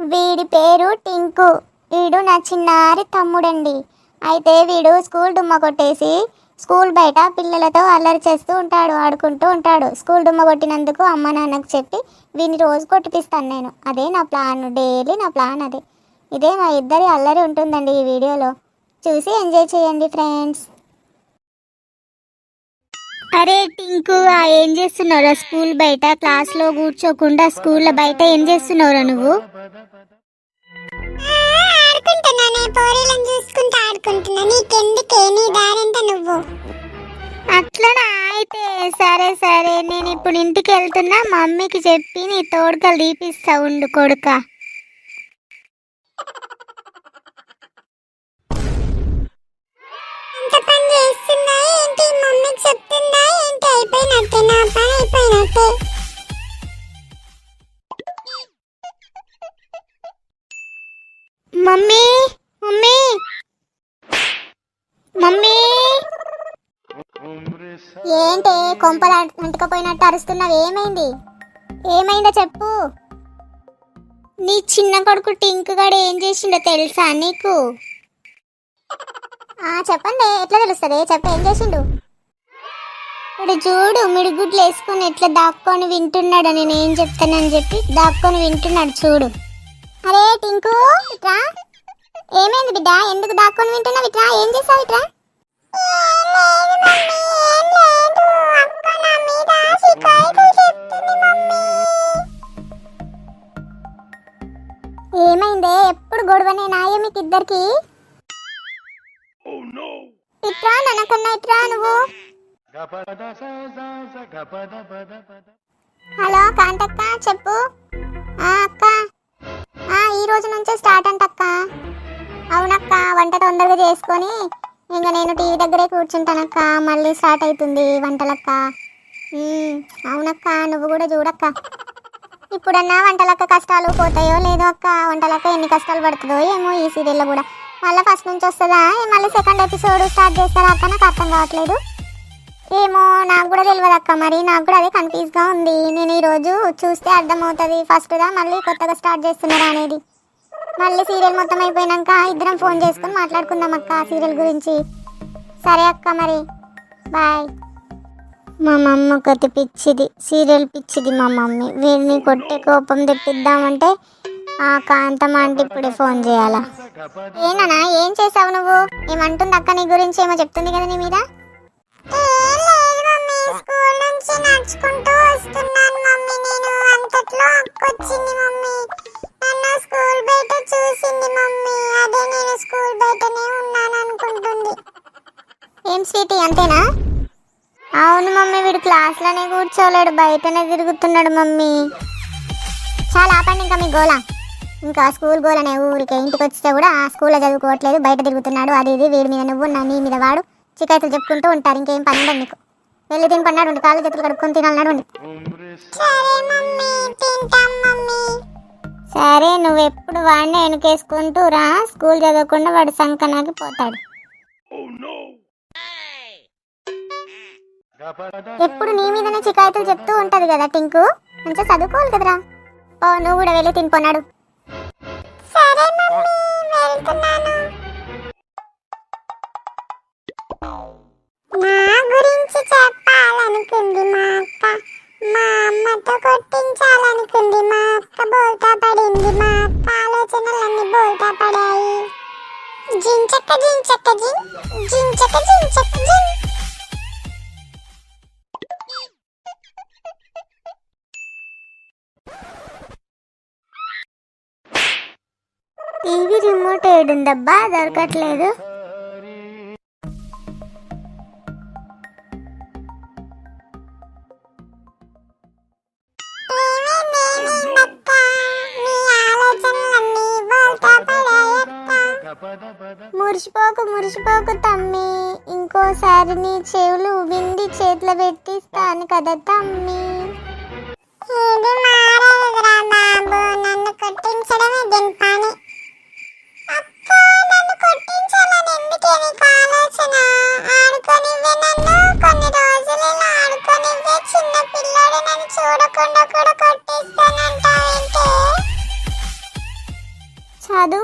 వీడి పేరు టింకు. వీడు నా చిన్నారి తమ్ముడండి. అయితే వీడు స్కూల్ డుమ్మ కొట్టేసి స్కూల్ బయట పిల్లలతో అల్లరి చేస్తూ ఉంటాడు ఆడుకుంటూ ఉంటాడు. స్కూల్ డుమ్మ కొట్టినందుకు అమ్మ నాన్నకు చెప్పి వీని రోజు కొట్టిపిస్తాను నేను. అదే నా ప్లాన్ డైలీ నా ప్లాన్ అదే. ఇదే మా ఇద్దరి అల్లరి ఉంటుందండి ఈ వీడియోలో. చూసి ఎంజాయ్ చేయండి ఫ్రెండ్స్. అరే టింకు ఏం చేస్తున్నారా స్కూల్ బయట క్లాస్లో కూర్చోకుండా స్కూల్లో బయట ఏం చేస్తున్నారా నువ్వు? పోరీలను చూసుకుంటూ ఆడుకుంటున్నా. నీకెందుకే? నీ దారింత నువ్వు? అట్లనా? అయితే సరే సరే. నేను ఇప్పుడు ఇంటికి వెళ్తున్నా. మమ్మీకి చెప్పి నీ తోడుకలు తీపిస్తా ఉండు కొడుక. చేస్తుందా ఏంటి? మమ్మీకి చెప్తుందా ఏంటి? అయిపోయినట్టే. నా పని అయిపోయినట్టే. కొంపలు అంటుకపోయినట్టు అరుస్తున్నావు. ఏమైంది? ఏమైందో చెప్పు. నీ చిన్న కొడుకు టింకుగాడు ఏం చేసిండో తెలుసా నీకు? ఆ చెప్పండి. ఎట్లా తెలుస్తుంది? చెప్ప ఏం చేసిండు? ఇప్పుడు చూడు మిడిగుడ్లు వేసుకొని ఎట్లా దాక్కొని వింటున్నాడు నేను ఏం చెప్తానని చెప్పి దాక్కొని వింటున్నాడు చూడు. అరే టింకు ఇట్రా. ఏమైంది బిడ్డ? ఎందుకు దాక్కొని వింటున్నావు ఇట్రా? ఏం చేసావు ఇట్రా? ఏమైందే? ఎప్పుడు గొడవనే నాయ ఇద్దరికి ఇట్రా ననకన్నా ఇట్రా నువ్వు? హలో కాంతక్క చెప్పు. అక్క. ఈ రోజు నుంచే స్టార్ట్ అంట అక్క అవునక్క వంట తొందరగా చేసుకొని ఇంకా నేను టీవీ దగ్గరే కూర్చుంటానక్క మళ్ళీ స్టార్ట్ అవుతుంది వంటలక్క. అవునక్క నువ్వు కూడా చూడక్క. ఇప్పుడన్నా వంటలక్క కష్టాలు పోతాయో లేదో అక్క వంటలక్క ఎన్ని కష్టాలు పడుతుందో ఏమో ఈ సీరియల్లో కూడా. మళ్ళీ ఫస్ట్ నుంచి వస్తుందా? మళ్ళీ సెకండ్ ఎపిసోడ్ స్టార్ట్ చేస్తారా అక్క? నాకు అర్థం కావట్లేదు. ఏమో నాకు కూడా తెలియదు అక్క మరి నాకు కూడా అదే కన్ఫ్యూజ్గా ఉంది. నేను ఈరోజు చూస్తే అర్థమవుతుంది. ఫస్ట్గా మళ్ళీ కొత్తగా స్టార్ట్ చేస్తున్నారా అనేది. మళ్ళీ సీరియల్ మొత్తం అయిపోయినాక ఇద్దరం ఫోన్ చేసుకుని మాట్లాడుకుందాం అక్క సీరియల్ గురించి. సరే అక్క మరి. బాయ్. మా మమ్మ కతి పిచ్చిది సీరియల్ పిచ్చిది మా మమ్మీ. వీడిని కొట్టే కోపం తెప్పిద్దామంటే ఆ కాంతమ్మ అంటే ఇప్పుడే ఫోన్ చేయాలా. ఏనా ఏం చేసావు నువ్వు? ఏమంటుంది అక్క నీ గురించి? ఏమో చెప్తుంది కదా నీ మీద? ఏం లేదు మమ్మీ స్కూల్ నుంచి నడుచుకుంటూ వస్తున్నాను మమ్మీ. నేను అంతట్లో అక్క స్వీటీ అంతేనా? అవును మమ్మీ వీడు క్లాస్లోనే కూర్చోలేడు బయటనే తిరుగుతున్నాడు మమ్మీ. చాలా ఆపండి ఇంకా మీ గోల. ఇంకా స్కూల్ గోలనే ఊరికే ఇంటికి వస్తే కూడా ఆ స్కూల్లో చదువుకోవట్లేదు బయట తిరుగుతున్నాడు అది ఇది వీడి మీద నువ్వు నా నీ మీద వాడు చికాయతులు చెప్పుకుంటూ ఉంటారు ఇంకేం పని ఉండదు నీకు. వెళ్ళి తిని పన్నాడు ఉండి కాళ్ళు చేతులు కడుక్కొని తినాలన్నాడు ఉండి. సరే నువ్వు ఎప్పుడు వాడిని వెనకేసుకుంటూ రా స్కూల్ చదవకుండా వాడు సంకనాకి పోతాడు. ఎప్పుడు నీ మీదనే చికాయతులు చెప్తూ ఉంటది కదా టింకు? మంచిగా చదువుకోవాలి కదరా. ఓ నువ్వు కూడా వెళ్ళి తినిపోన్నాడు సరే మమ్మీ వెళ్తున్నాను. నా గురించి చెప్పాలనుకుంది మా అక్క మా అమ్మతో కొట్టించాలనుకుంది మా అక్క బోల్తా పడింది మా అక్క ఆలోచనలన్నీ బోల్తా పడాయి. జించక్క జించక్క జిన్ జించక్క జించక్క జిన్ టీవీ రిమోట్ ఏడుందబ్బా దొరకట్లేదు. మురిసిపోకు మురిసిపోకు తమ్మి. ఇంకోసారి నీ చెవులు విండి చేతిలో పెట్టిస్తాను కదా తమ్మి. ఇది మారదురా బాబు.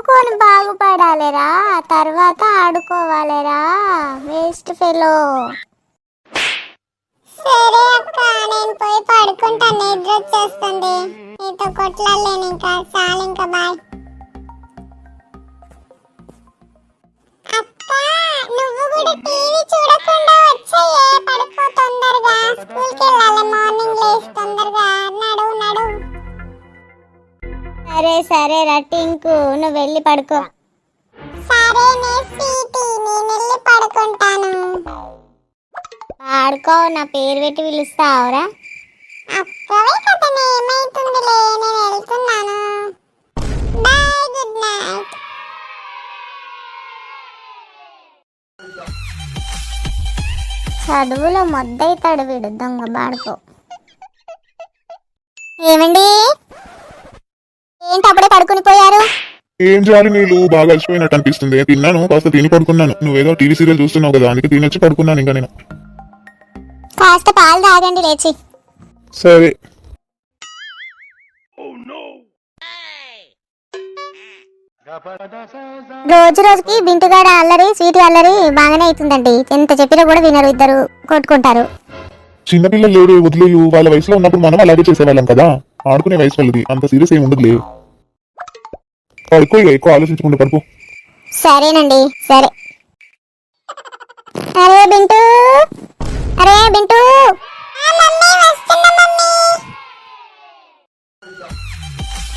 చదువుకొని బాగుపడాలిరా? తర్వాత ఆడుకోవాలిరా? Waste fellow. సరే అక్క నేను పోయి పడుకుంటాను నిద్ర వచ్చేస్తుంది. నీతో కొట్లాడలేను ఇంకా. చాలు ఇంకా బాయ్. సరే సరే రా టింకు. నువ్వు వెళ్ళి పడుకో. సరే నే స్వీటీ నేను వెళ్ళి పడుకుంటాను. ఆడుకో నా పేరు పెట్టి పిలుస్తావురా. అక్కవే కదా ఏమైతుందిలే? నేను వెళ్తున్నాను. Bye good night. చదువులో మొద్దైతాడు వీడు. దొంగ బాడుకో. ఏమండి? ఏంటి అప్పుడే పడుకుని పోయారు? ఏం చేయాలి నీళ్ళు బాగా అలసిపోయినట్టు అనిపిస్తుంది. తిన్నాను కాస్త తిని పడుకున్నాను. నువ్వేదో టీవీ సీరియల్ చూస్తున్నావు కదా అందుకే తినొచ్చి పడుకున్నాను ఇంకా నేను. కాస్త పాలు తాగండి లేచి. సరే. రోజు రోజుకి బింటుగాడ అల్లరి స్వీటీ అల్లరి బాగానే అవుతుందండి. ఎంత చెప్పినా కూడా వినరు ఇద్దరు కొట్టుకుంటారు. చిన్నపిల్లలు లేరు వదిలేయు. వాళ్ళ వయసులో ఉన్నప్పుడు మనం అలాగే చేసేవాళ్ళం కదా. ఆడుకునే వయసు వాళ్ళది. అంత సీరియస్ ఏమి ఉండదులే. పడుకో ఇక ఎక్కువ ఆలోచించకుండా పడుకో. సరేనండి సరే. అరే బింటు అరే బింటు.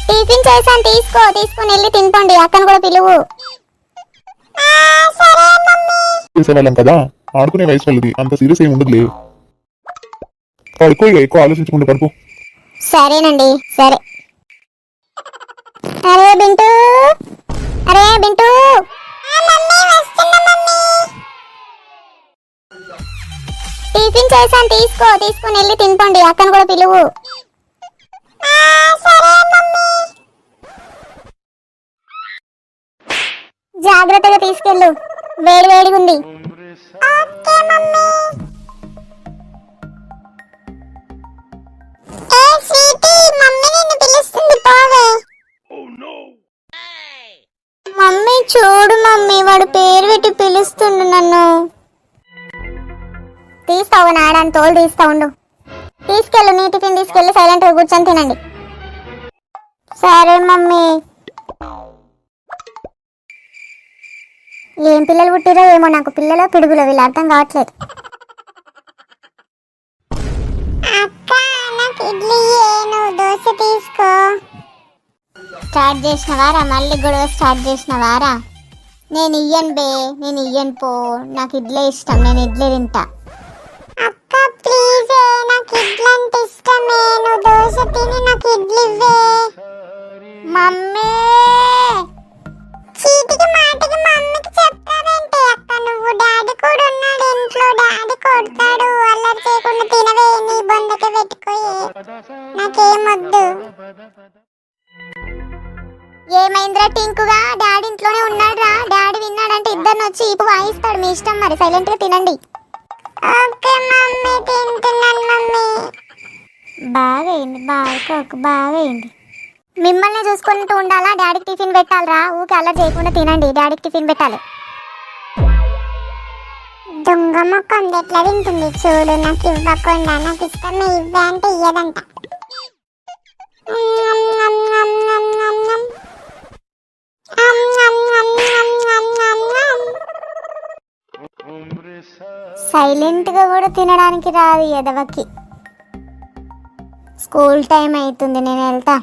టిఫిన్ చేశాను తీసుకో తీసుకొని వెళ్ళి తింటండి అక్కను కూడా పిలువు. చేసేవాళ్ళం కదా ఆడుకునే వయసు వాళ్ళది అంత సీరియస్ ఏమి ఉండదులే. పడుకో ఇక ఎక్కువ ఆలోచించకుండా పడుకో. సరేనండి సరే. అరే బింటు. అరే బింటు. టిఫిన్ చేశాను తీసుకో తీసుకొని వెళ్ళి తింటండి అక్కను కూడా పిలువు. జాగ్రత్తగా తీసుకెళ్ళు. వేడి వేడిగా ఉంది. Okay mummy. వాడు పేరు పెట్టి పిలుస్తుండు నన్ను. తీస్తావు నాడని తోలు తీస్తా ఉండు. తీసుకెళ్ళు నీ టిఫిన్ తీసుకెళ్ళి సైలెంట్గా కూర్చొని తినండి. సరే మమ్మీ. ఏం పిల్లలు పుట్టిరో ఏమో నాకు పిల్లలు పిడుగులో వీళ్ళు అర్థం కావట్లేదు. స్టార్ట్ చేసిన వారా మళ్ళీ గొడవ స్టార్ట్ చేసిన వారా నేను ఇయ్యను బే నేను ఇయ్యను పో. నాకు ఇడ్లే ఇష్టం నేను ఇడ్లీ తింటా. అక్క ప్లీజ్ నాకు ఇడ్లీ అంటే ఇష్టమే. నువ్వు దోశ తిని నాకు ఇడ్లీ ఇవ్వే. మమ్మీ! చీటికి మాటికి మమ్మీకి చెప్తావేంటి అక్క? నువ్వు డాడీ కూడా ఉన్నాడు ఇంట్లో. డాడీ కొడతాడు. అల్లరి చేయకుండా తినవే నీ బొందకే పెట్టుకోయే. నాకేమొద్దు ఏమైందిరా టింకుగా? డాడీ ఇంట్లోనే ఉన్నాడు రా డాడీ విన్నాడంటే ఇద్దరిని వచ్చి ఇప్పు వాయిస్తాడు మీ ఇష్టం మరి. సైలెంట్గా తినండి. ఓకే మమ్మీ తింటున్నాను మమ్మీ. బాగా బాగా ఒక మిమ్మల్ని చూసుకుంటూ ఉండాలా? డాడీకి టిఫిన్ పెట్టాలరా. ఊకి అలా చేయకుండా తినండి. డాడీకి టిఫిన్ పెట్టాలి. దొంగ మొక్కం ఎట్లా తింటుంది చూడు. నాకు ఇవ్వకుండా నాకు ఇష్టమే ఇవ్వే అంటే ఇయ్యదంట. మ్మ్, సైలెంట్గా కూడా తినడానికి రాదు ఎదవకి స్కూల్ టైం అవుతుంది నేను వెళ్తా.